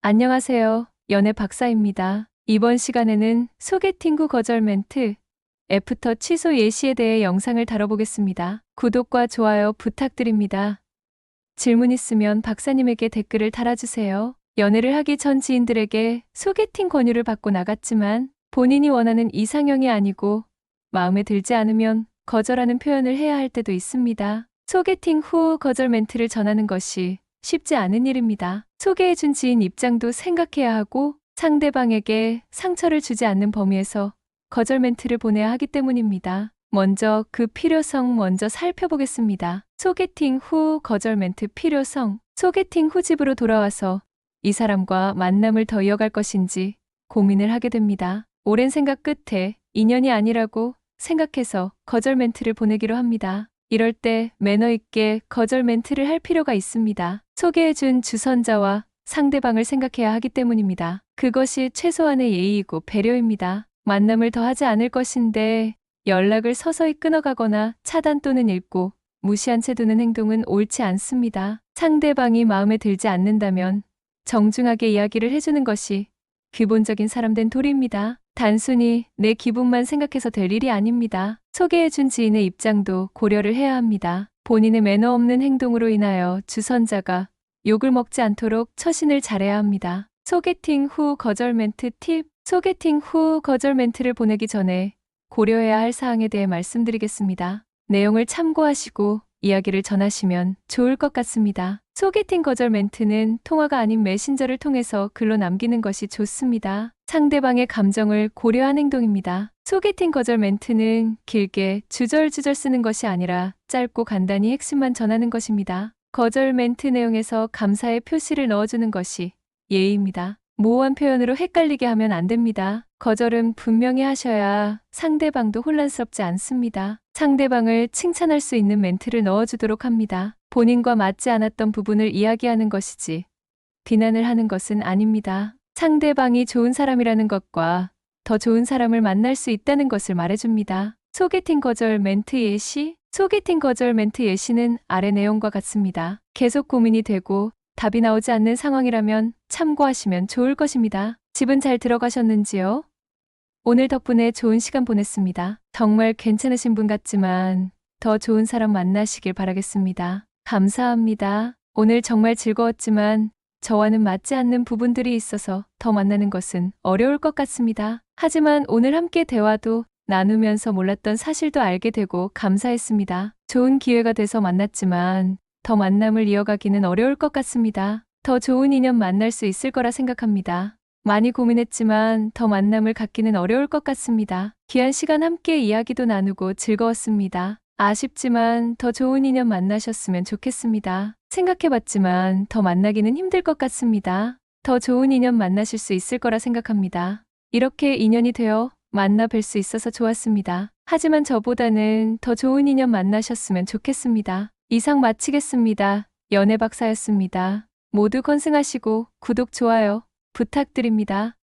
안녕하세요. 연애 박사입니다. 이번 시간에는 소개팅 후 거절 멘트, 애프터 취소 예시에 대해 영상을 다뤄보겠습니다. 구독과 좋아요 부탁드립니다. 질문 있으면 박사님에게 댓글을 달아주세요. 연애를 하기 전 지인들에게 소개팅 권유를 받고 나갔지만 본인이 원하는 이상형이 아니고 마음에 들지 않으면 거절하는 표현을 해야 할 때도 있습니다. 소개팅 후 거절 멘트를 전하는 것이 쉽지 않은 일입니다. 소개해준 지인 입장도 생각해야 하고 상대방에게 상처를 주지 않는 범위에서 거절 멘트를 보내야 하기 때문입니다. 먼저 그 필요성 먼저 살펴보겠습니다. 소개팅 후 거절 멘트 필요성. 소개팅 후 집으로 돌아와서 이 사람과 만남을 더 이어갈 것인지 고민을 하게 됩니다. 오랜 생각 끝에 인연이 아니라고 생각해서 거절 멘트를 보내기로 합니다. 이럴 때 매너 있게 거절 멘트를 할 필요가 있습니다. 소개해준 주선자와 상대방을 생각해야 하기 때문입니다. 그것이 최소한의 예의이고 배려입니다. 만남을 더 하지 않을 것인데 연락을 서서히 끊어가거나 차단 또는 읽고 무시한 채 두는 행동은 옳지 않습니다. 상대방이 마음에 들지 않는다면 정중하게 이야기를 해주는 것이 기본적인 사람된 도리입니다. 단순히 내 기분만 생각해서 될 일이 아닙니다. 소개해준 지인의 입장도 고려를 해야 합니다. 본인의 매너 없는 행동으로 인하여 주선자가 욕을 먹지 않도록 처신을 잘해야 합니다. 소개팅 후 거절 멘트 팁. 소개팅 후 거절 멘트를 보내기 전에 고려해야 할 사항에 대해 말씀드리겠습니다. 내용을 참고하시고 이야기를 전하시면 좋을 것 같습니다. 소개팅 거절 멘트는 통화가 아닌 메신저를 통해서 글로 남기는 것이 좋습니다. 상대방의 감정을 고려한 행동입니다. 소개팅 거절 멘트는 길게 주절주절 쓰는 것이 아니라 짧고 간단히 핵심만 전하는 것입니다. 거절 멘트 내용에서 감사의 표시를 넣어주는 것이 예의입니다. 모호한 표현으로 헷갈리게 하면 안 됩니다. 거절은 분명히 하셔야 상대방도 혼란스럽지 않습니다. 상대방을 칭찬할 수 있는 멘트를 넣어주도록 합니다. 본인과 맞지 않았던 부분을 이야기하는 것이지 비난을 하는 것은 아닙니다. 상대방이 좋은 사람이라는 것과 더 좋은 사람을 만날 수 있다는 것을 말해줍니다. 소개팅 거절 멘트 예시 소개팅 거절 멘트 예시는 아래 내용과 같습니다. 계속 고민이 되고 답이 나오지 않는 상황이라면 참고하시면 좋을 것입니다. 집은 잘 들어가셨는지요? 오늘 덕분에 좋은 시간 보냈습니다. 정말 괜찮으신 분 같지만 더 좋은 사람 만나시길 바라겠습니다. 감사합니다. 오늘 정말 즐거웠지만 저와는 맞지 않는 부분들이 있어서 더 만나는 것은 어려울 것 같습니다. 하지만 오늘 함께 대화도 나누면서 몰랐던 사실도 알게 되고 감사했습니다. 좋은 기회가 돼서 만났지만 더 만남을 이어가기는 어려울 것 같습니다. 더 좋은 인연 만날 수 있을 거라 생각합니다. 많이 고민했지만 더 만남을 갖기는 어려울 것 같습니다. 귀한 시간 함께 이야기도 나누고 즐거웠습니다. 아쉽지만 더 좋은 인연 만나셨으면 좋겠습니다. 생각해봤지만 더 만나기는 힘들 것 같습니다. 더 좋은 인연 만나실 수 있을 거라 생각합니다. 이렇게 인연이 되어 만나 뵐 수 있어서 좋았습니다. 하지만 저보다는 더 좋은 인연 만나셨으면 좋겠습니다. 이상 마치겠습니다. 연애 박사였습니다. 모두 건승하시고 구독, 좋아요 부탁드립니다.